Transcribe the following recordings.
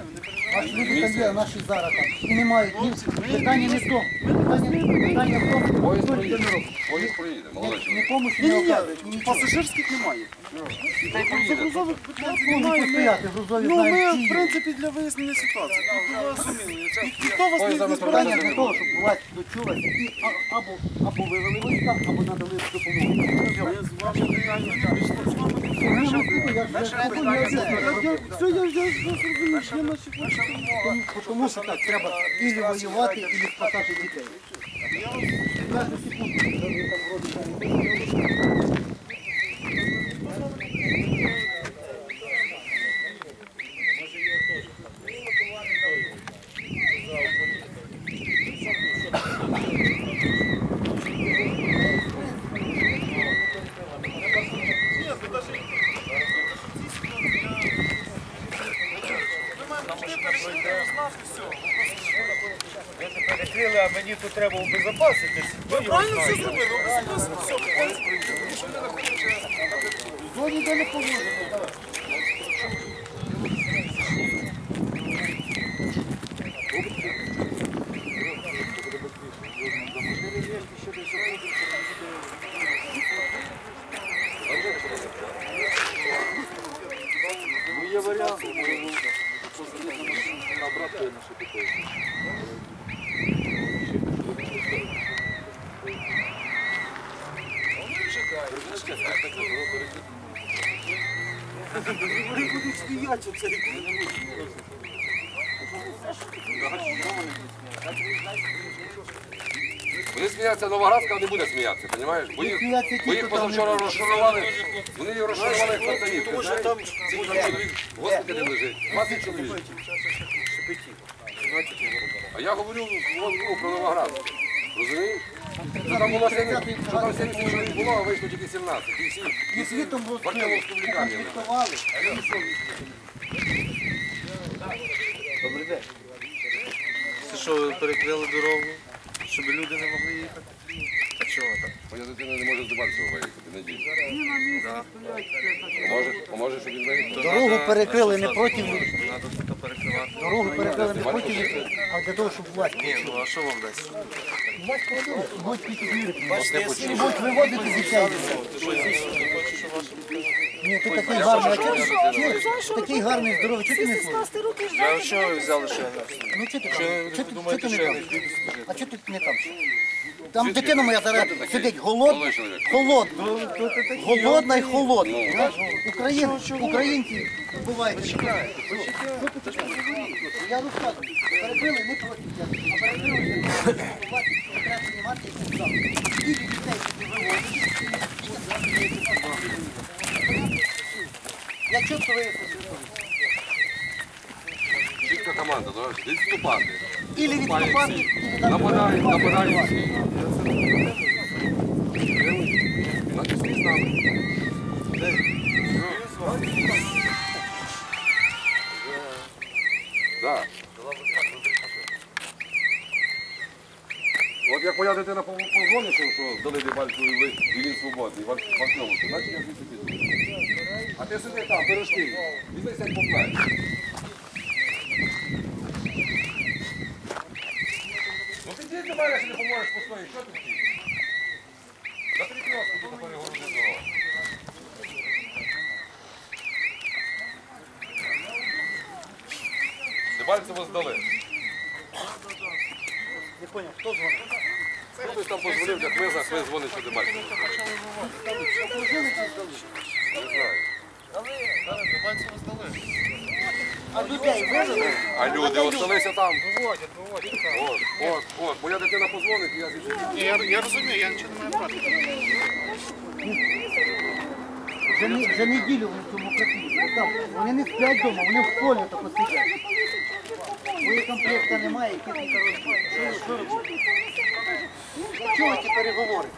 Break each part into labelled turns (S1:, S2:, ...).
S1: люди там є, наші зараз там. І не мають. Ні, питання не в тому. Питання, питання в тому,
S2: Поїзд
S1: хто це
S2: проїде.
S1: не робить.
S2: Поїзд проїде, молодець.
S1: Ні помощі,
S3: Ні,
S1: не оказують.
S3: ні, пасажирських немає.
S2: Та й
S3: За грузових питань
S1: Ну,
S3: немає.
S1: Грузові
S3: ну, ми, в принципі, для вияснення ситуації. Тут у вас- Ніхто вас не,
S2: Поїзд
S3: не збирає.
S1: Питання для того, щоб власть дочулася і а- або, або вивели війська, або надали допомогу.
S3: Ми з вами питання не пішло. Все, я вже зрозумів, я наші
S1: Тому- Тому що так, треба ілі воювати, ілі спасати дітей. Кожну секунду, там вроді
S4: Перекрили, а мені тут треба убезопаситись.
S3: Ви правильно все зробили, ви особисто все.
S1: Ну, ніде не положено
S4: є варіант. Вони будуть сміятися в цей
S2: Вони сміються Новоградська, не буде сміятися, розумієш? Бо їх, бо їх позавчора розшарували, вони їх розшарували як пацанів.
S4: Тому що там
S2: Скільки там чоловік в госпіталі лежить? 20 чоловік. А я говорю вон, ну, про Новоград. Розумієш? Що там було 70, що там 70 чоловік було, а вийшло тільки 17. І всі, і всі
S1: світом
S2: в Артемовську в лікарні.
S4: Добрий день. Це що, перекрили дорогу, щоб люди не могли їхати? А чого так?
S2: Моя дитина не може з Дебальцева виїхати, надію. Поможе, поможе, щоб він виїхав?
S1: Дорогу перекрили не проти людей.
S4: Перекривати.
S1: Дорогу перекрили не людей, а для того, щоб власть.
S4: Ні, ну а що вам дасть?
S1: Власть проводила, будуть. І будуть виводити дітей. Ні, ти такий гарний, а чого ти- такий гарний, здоровий, чого ти не служиш?
S4: А що ви взяли, що я не
S1: Ну чого ти там? Чого ти- не там? А чого ти не там? Там дитина моя зараз сидить голодна, холодна, голодна і холодна. Україн, українці таке? Я розказую, перебили не проти а перебили знімати і. Дітей Я чітко вияснив.
S2: Чітка команда, да? відступати.
S1: Ілі відступати,
S2: Нападають, нападають всі. Значить, всі з нами. Да. От як моя дитина по- позвонить, що, здали Дебальцеву і ви- і він свободний, в Артемовську, значить я звідси піду. А ти сиди там, пирожки, візьми сядь по плечі. Мене, якщо не поможеш постоїть, що ти? За перекрестку тут перегородить дорогу. Дебальцево здали.
S1: Не поняв, хто дзвонить?
S2: Хтось там позвонив, як ми за хтось дзвонить, що Дебальцево. Не знаю.
S1: А людей вивели?
S2: А люди осталися там. Виводять, виводять. От, от, от. Моя дитина позвонить, я звідси.
S3: Я, я розумію, я нічого не маю проти.
S1: Вже, не- вже неділю вони в цьому. Там, вони не сплять вдома, вони в полі тако сидять. Боєкомплекта немає, і техніка розбита. Що робити? Чого ті переговори?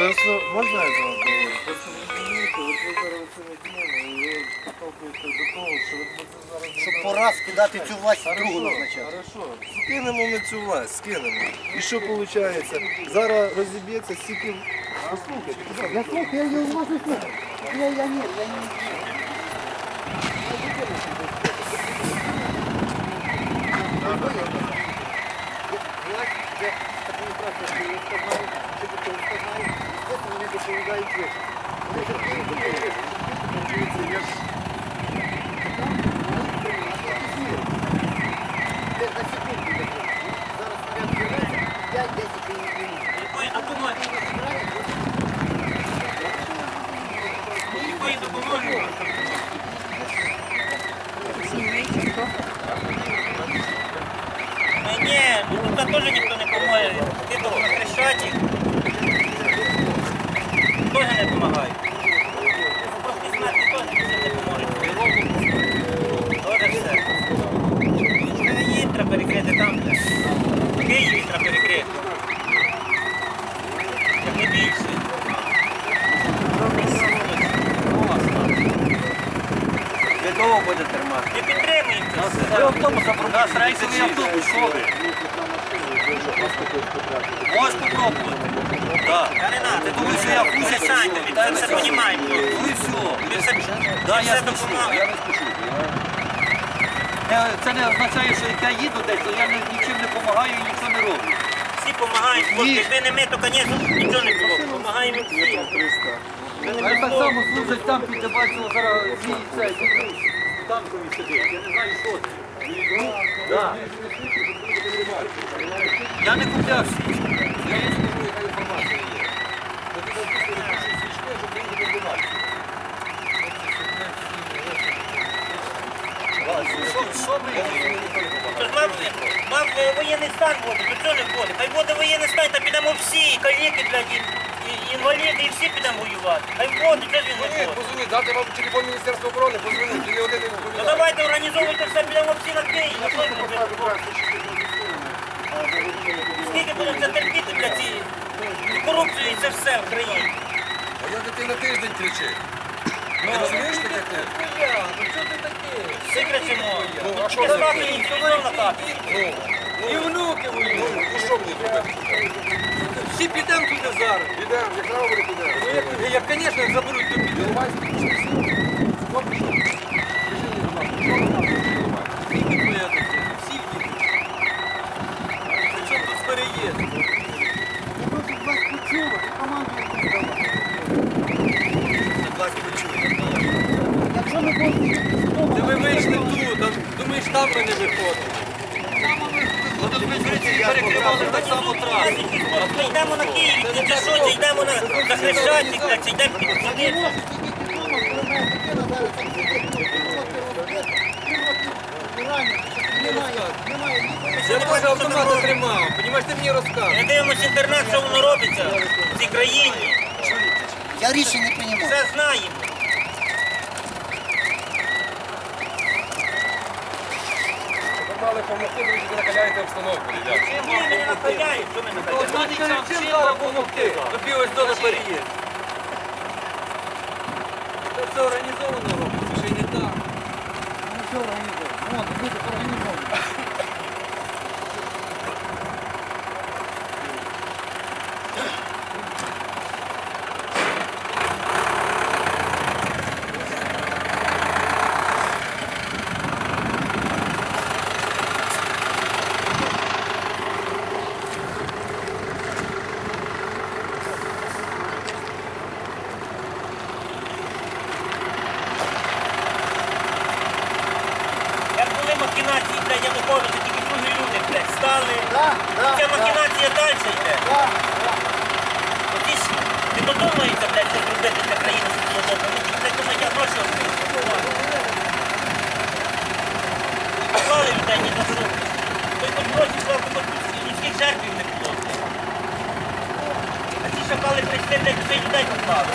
S4: Просто можна я з вами поговорю? Просто ви розумієте, от ви зараз цими днями, і ви підтолкуєте до того, що ви будете зараз...
S1: Щоб раз кидати цю власть другу назначати.
S4: Хорошо, скинемо ми цю власть, скинемо. І що виходить? Зараз розіб'ється стільки. Послухайте,
S1: Я слухаю, я ее уважно слухаю. Я, я нет, я не...
S3: продати, автобус, що ви? Можеш попробувати.
S5: Надо,
S3: Ну, ви що, я кусю,
S5: самі,
S3: що?
S5: ми все розуміємо.
S3: Ну і все.
S5: Ми все,
S3: Да, я
S5: все
S3: спішу,
S5: допомагаємо.
S2: Я не спішу.
S3: Це не означає, що я їду десь, то я нічим не допомагаю і нічого не роблю.
S5: Всі допомагають. Якби не ми, то, звісно, нічого не було. Допомагаємо всі.
S3: Вони так само служать там під Дебальцево зараз цей танковий сидить. Я не знаю, що це. Да. Я не купляв свічки. Я скажу, яка інформація є.
S5: Е, воєнний стан буде, до цього не буде. Хай буде воєнний стан, та підемо всі, каліки, блядь, і, і, і інваліди, і всі підемо воювати. Хай буде, що ж він не
S2: Позвоніть,
S5: буде.
S2: позвоніть, дати вам телефон Міністерства оборони, позвоніть, ні один не
S5: Ну
S2: відповідає.
S5: давайте організовуйте все, підемо всі на Київ. Ну, що ж Скільки будемо це терпіти, блядь, ці, цю корупцію і це все в країні.
S2: А я дитина тиждень кричить. Ти розумієш таке ти?
S5: Всі кричимо.
S2: Ну, а що
S5: Тільки
S2: ви?
S5: стати і цивілізовано на хату.
S2: І внуки воюють. Ну що мені робити?
S3: Всі підемо туди зараз.
S2: Підемо, як говорі підемо.
S3: Я, звісно, як заберуть, то підемо. Всі підемо. Всі підемо. Що тут переїзд?
S1: Я хочу вас почувати, команду якусь давати.
S3: Власть почує.
S1: Якщо ми будемо
S3: Ти ви вийшли тут, а думаєш, там ми не виходимо. Ну тут ви звідси перекривали так само трасу.
S5: Ми йдемо на Київ, і чи що, чи йдемо на, на Хрещатик, блядь, чи йдемо під
S1: не
S5: сюди.
S1: можеш сидіти вдома, коли дитина зараз немає,
S3: Я тебе автомата тримав, понімаєш, ти мені розказуєш.
S5: Ми дивимося інтернет, що воно робиться в цій країні.
S1: Я рішень не приймаю.
S5: Все знаємо.
S2: Ви мали допомогти, ви вже накаляєте обстановку.
S5: Ні, не нахиляємо, що ми нахиляємо.
S3: Чим зараз допомогти? Тобі ось до переїзд. Це організовано робиться, ще не так.
S1: Ну все організовано? Вон, люди організовані.
S5: Як були махінації, блядь, Януковича, тільки другі люди, блядь.
S1: Да, да,
S5: Ця махінація далі йде.
S1: да.
S5: Оті ж не додумаються, блядь, це зробити для країни, було добре. Вони тільки, блядь, гроші отримати. Поклали людей ні на що. Той хоч гроші клав, то хоч людських жертвів не було. А ці шакали прийшли, блядь, людей поклали.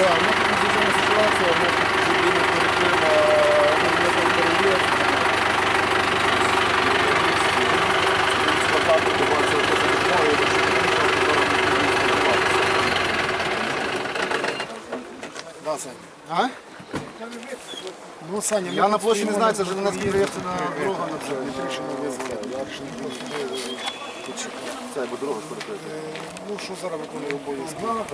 S6: Так, у нас тут надзвичайна ситуація, у нас тут людина перекрила, ну, я там переїзд. Спартаку побачив, що це відмовою, що Да, Саня. А? Ну, Саня, я на площі не знаю, це вже на нас переїзд на дорога на вже. Рішення визвали. Я рішення просто визвали. Це, бо дорога перекрита. Ну, що зараз виконує обов'язки? Ну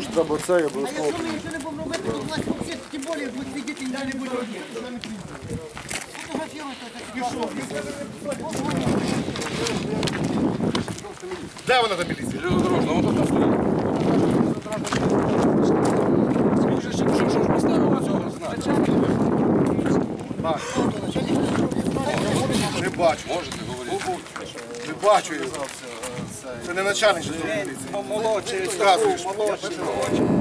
S6: ж треба це, я обов'язково.
S1: Якщо ми нічого не будемо робити, то у нас всі, тим більше, будуть сидіти і не будуть робити. Фотографіруйте,
S6: Де вона та міліція?
S2: Железнодорожна, вон тут стоїть. Він же ще що, що ж поставив цього знака?
S6: Не бачу.
S2: Можете говорити?
S6: Не бачу його. Це не начальник що.
S3: Молодший, молодший.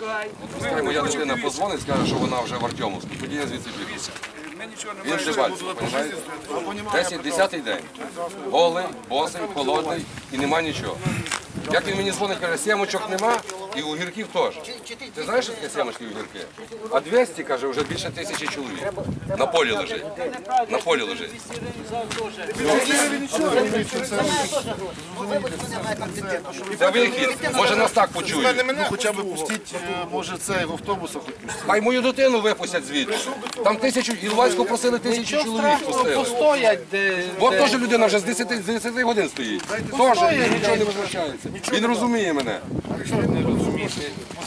S1: Не виводять.
S2: Пускай моя дитина позвонить, скаже, що вона вже в Артемовську. Тоді я звідси піду. Він же бачить, розумієте? Десять, десятий день. Голий, босий, холодний і нема нічого. Як він мені дзвонить, каже, сімочок нема і огірків теж. Ти знаєш, що таке сімочки і огірки? А 200, каже, вже більше тисячі чоловік. На полі лежить. На полі лежить. Це вихід. Може нас так почують.
S6: Ну хоча б пустіть, е, може, цей в автобуса хоч пустіть.
S2: Хай мою дитину випустять звідти. Там тисячу, Іловайську просили тисячу чоловік пустили.
S3: Стоять, де...
S2: От теж людина вже з 10, з 10 годин стоїть. Теж нічого не визначається. Він розуміє мене.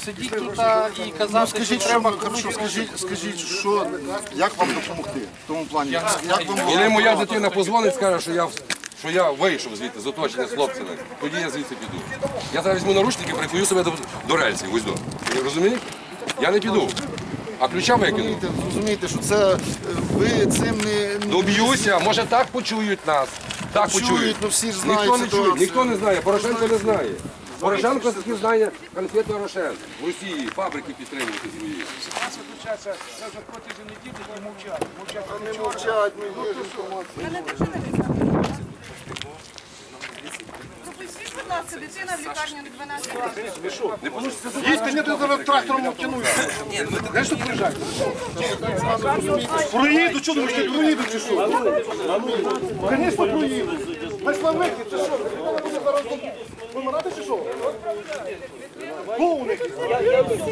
S3: Сидіть тут і казати,
S6: Скажіть, що вам, хорошо, скажіть, скажіть, що, як вам допомогти в тому плані? Як вам
S2: Коли моя дитина позвонить, скаже, що я, що я вийшов звідти з оточення з хлопцями, тоді я звідси піду. Я зараз візьму наручники, прикую себе до, до рельсів, ось до. Ви розумієте? Я не піду. А ключа викину.
S6: розумієте, що це е, ви цим не
S2: Доб'юся, може так почують нас. Так
S6: Почують,
S2: почують.
S6: ну всі ж знають
S2: ніхто не чує,
S6: ситуацію.
S2: ніхто не знає, Порошенко не знає. Порошенко таки знає конкретно Рошен. В Росії фабрики підтримувати свої.
S6: не мовчать, ну є ж інформація.
S7: Пропустіть, будь ласка, дитина в лікарню на 12 років.
S6: Їдьте, не до зараз трактором обтянуть. Знаєш, що приїжджають? Проїду, що думаєш, не проїду чи що? Звісно, проїду. Ми славики, це що? Ви зараз помирати чи що?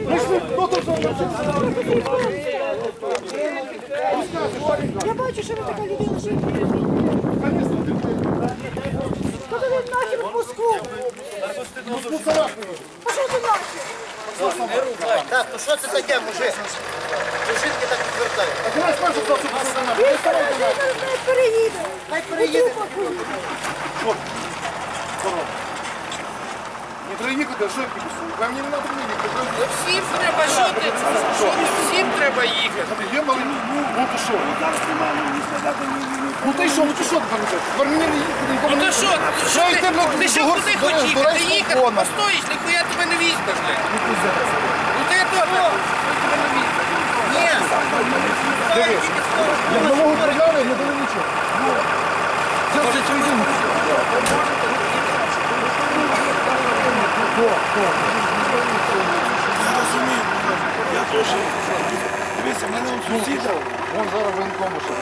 S6: Ми ж хто тут
S7: Я бачу, що ви така людина, що Куди ви нахер в Москву? А що ти нахер?
S1: Так, то що це таке, мужик? Жінки так відвертають.
S6: Давай скажу, що це
S7: Він зараз не переїде.
S1: Хай переїде.
S6: Не треба їхати, а що я піду? Вам не треба їхати.
S8: Всім треба, що ти? Всім треба їхати.
S6: Є малий, ну, ну то що? Ну ти що, ну ти що робити? Тепер мені не їхати, нікому
S8: Ну
S6: не
S8: то що?
S6: Що
S8: Що ти? Ти що куди хочеш їхати? Ти їхати постоїш, ніхуя тебе не візьмеш. блядь. Ну то я тебе не візьму. Ні.
S6: Дивись, я нового прийняли, не дали нічого.
S3: Може, чому?
S6: Вон зараз воєнкому ще.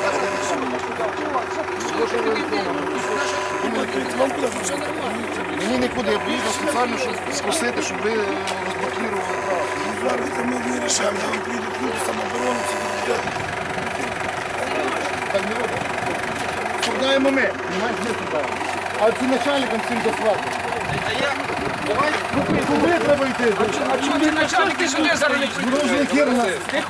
S6: Мені нікуди, я поїду спеціально, щоб спросити, щоб ви розблокували.
S9: Зараз це ми не рішаємо, нам прийдуть люди самооборони, ці люди.
S6: Так не робить. Щоб Відповідаємо ми. Немає змісту А ці начальникам всім дослати. Ну треба йти.
S8: А чому ти начальник ти сюди зараз не?
S6: Дружний.
S8: Ти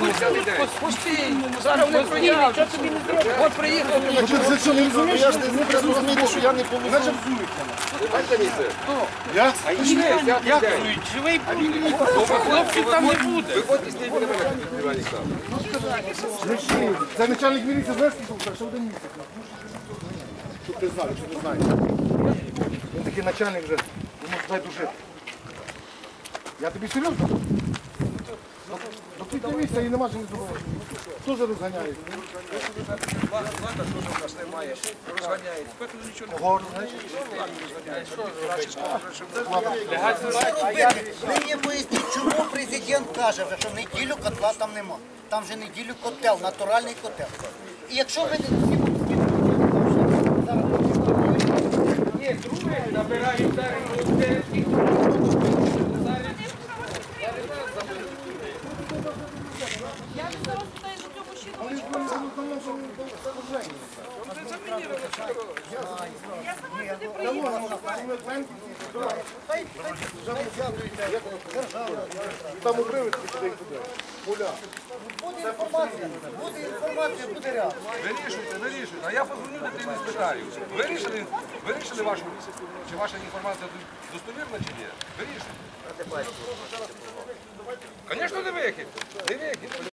S8: пусти. Зараз вони приїдуть. Що тобі не зроблять? От приїхав.
S6: А ти це що, не розумієш? Я ж не розумію, що я не повинен. Значить, Я?
S8: Живий хлопців там не буде.
S2: Виходьте з тієї мене, Іван Олександрович.
S6: Це начальник міліції так що один місяць. Щоб ти знав, що ти знаєш. Такий начальник вже, йому дай душити. Я тобі серйозно? До кілька і нема чим зробити. Хто же розганяє? Кого
S1: Ви мені поясніть, чому президент каже, що неділю котла там нема. Там вже неділю котел, натуральний котел. І якщо ви всі
S7: Я зараз питаю до цього мужчину.
S6: Там укривить і туди і туди.
S1: Буде інформація, буде інформація, буде реакція.
S2: Вирішуйте, вирішуйте. А я позвоню дитині спитаю. Вирішили, вирішили вашу, чи ваша інформація достовірна чи ні? Вирішуйте. Звісно. Не вихід.